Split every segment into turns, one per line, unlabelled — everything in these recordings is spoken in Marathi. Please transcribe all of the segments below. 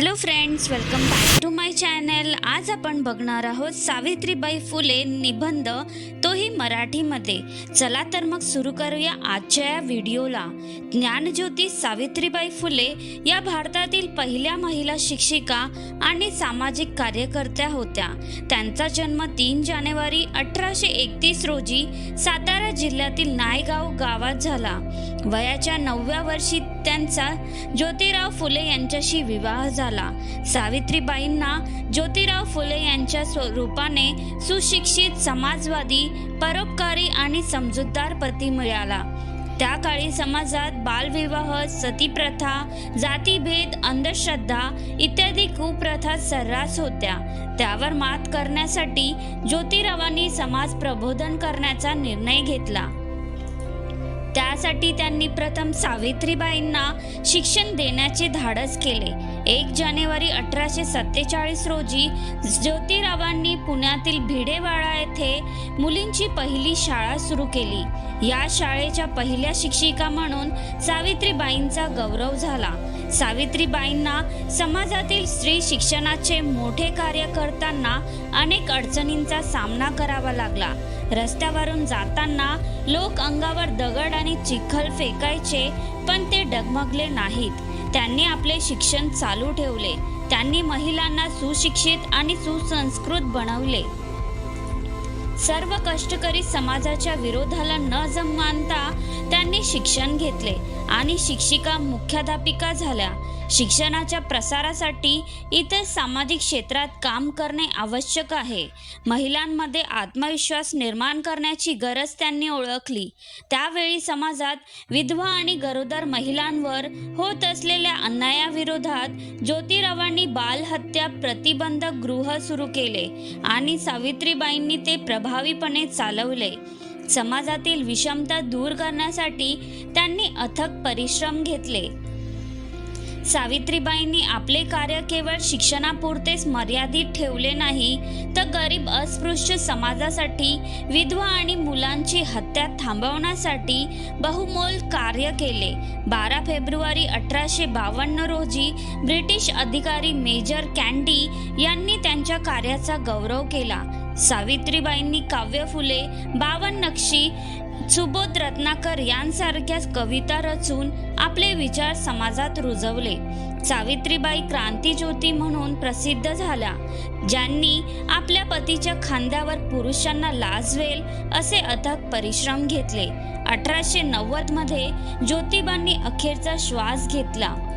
Hello friends welcome back to my channel आज आपण बघणार आहोत सावित्रीबाई फुले निबंध तोही मराठीमध्ये. चला तर मग सुरू करूया आजच्या या व्हिडिओला. ज्ञानज्योती सावित्रीबाई फुले या भारतातील पहिल्या महिला शिक्षिका आणि सामाजिक कार्यकर्त्या होत्या. त्यांचा जन्म तीन जानेवारी अठराशे एकतीस रोजी सातारा जिल्ह्यातील नायगाव गावात झाला. वयाच्या नवव्या वर्षी त्यांचा ज्योतिराव फुले यांच्याशी विवाह झाला. सावित्रीबाईंना ज्योतिराव फुले यांच्या स्वरूपाने सुशिक्षित समाजवादी परोपकारी आणि समजूतदार पती मिळाला. त्या काळी समाजात बालविवाह सतीप्रथा जातीभेद अंधश्रद्धा इत्यादी कुप्रथा सर्रास होत्या. त्यावर मात करण्यासाठी ज्योतिरावांनी समाज प्रबोधन करण्याचा निर्णय घेतला. त्यासाठी त्यांनी प्रथम सावित्रीबाईंना शिक्षण देण्याचे धाडस केले. एक जानेवारी अठराशे सत्तेचाळीस रोजी ज्योतिरावांनी पुण्यातील भिडेवाडा येथे मुलींची पहिली शाळा सुरू केली. या शाळेच्या पहिल्या शिक्षिका म्हणून सावित्रीबाईंचा गौरव झाला. सावित्रीबाईंना समाजातील स्त्री शिक्षणाचे मोठे कार्य करताना अनेक अडचणींचा सामना करावा लागला. रस्त्यावरून जाताना लोक अंगावर दगड आणि चिखल फेकायचे पण ते डगमगले नाहीत. त्यांनी आपले शिक्षण चालू ठेवले. त्यांनी महिलांना सुशिक्षित आणि सुसंस्कृत बनवले. सर्व कष्टकरी समाजाच्या विरोधाला न जमानता त्यांनी शिक्षण घेतले आणि शिक्षिका मुख्याध्यापिका झाल्या. शिक्षणाच्या प्रसारासाठी इतर सामाजिक क्षेत्रात काम करणे आवश्यक आहे. महिलांमध्ये आत्मविश्वास निर्माण करण्याची गरज त्यांनी ओळखली. त्यावेळी समाजात विधवा आणि गरोदर महिलांवर होत असलेल्या अन्यायाविरोधात ज्योतिरावांनी बालहत्या प्रतिबंधक गृह सुरू केले आणि सावित्रीबाईंनी ते प्रभावीपणे चालवले. समाजातील विषमता दूर करण्यासाठी त्यांनी अथक परिश्रम घेतले. सावित्रीबाईंनी आपले कार्य केवळ शिक्षणापुरतेच मर्यादित ठेवले नाही तर गरीब अस्पृश्य समाजासाठी विधवा आणि मुलांची हत्या थांबवण्यासाठी बहुमोल कार्य केले. बारा फेब्रुवारी अठराशे बावन्न रोजी ब्रिटिश अधिकारी मेजर कॅन्डी यांनी त्यांच्या कार्याचा गौरव केला. सावित्रीबाईंनी काव्य फुले बावन नक्षी सुबोध रत्नाकर यांसारख्या कविता रचून आपले विचार समाजात रुजवले. सावित्रीबाई क्रांतीज्योती म्हणून प्रसिद्ध झाल्या. ज्यांनी आपल्या पतीच्या खांद्यावर पुरुषांना लाजवेल असे अथक परिश्रम घेतले. अठराशे नव्वदमध्ये ज्योतिबांनी अखेरचा श्वास घेतला.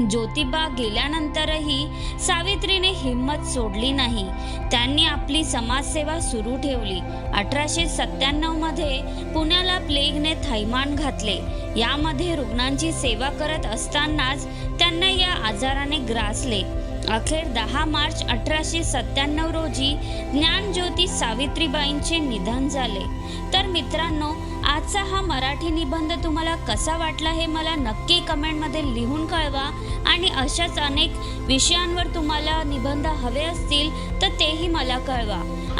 ज्योतिबा गेल्यानंतरही सावित्रीने हिंमत सोडली नाही. त्यांनी आपली समाजसेवा सुरू ठेवली. अठराशे सत्त्याण्णवमध्ये पुण्याला प्लेगने थैमान घातले. यामध्ये रुग्णांची सेवा करत असतानाच त्यांना या आजाराने ग्रासले. अखेर दहा मार्च अठराशे सत्त्याण्णव रोजी ज्ञानज्योती सावित्रीबाईंचे निधन झाले. तर मित्रांनो आजचा हा मराठी निबंध तुम्हाला कसा वाटला हे मला नक्की कमेंटमध्ये लिहून कळवा आणि अशाच अनेक विषयांवर तुम्हाला निबंध हवे असतील तर तेही मला कळवा.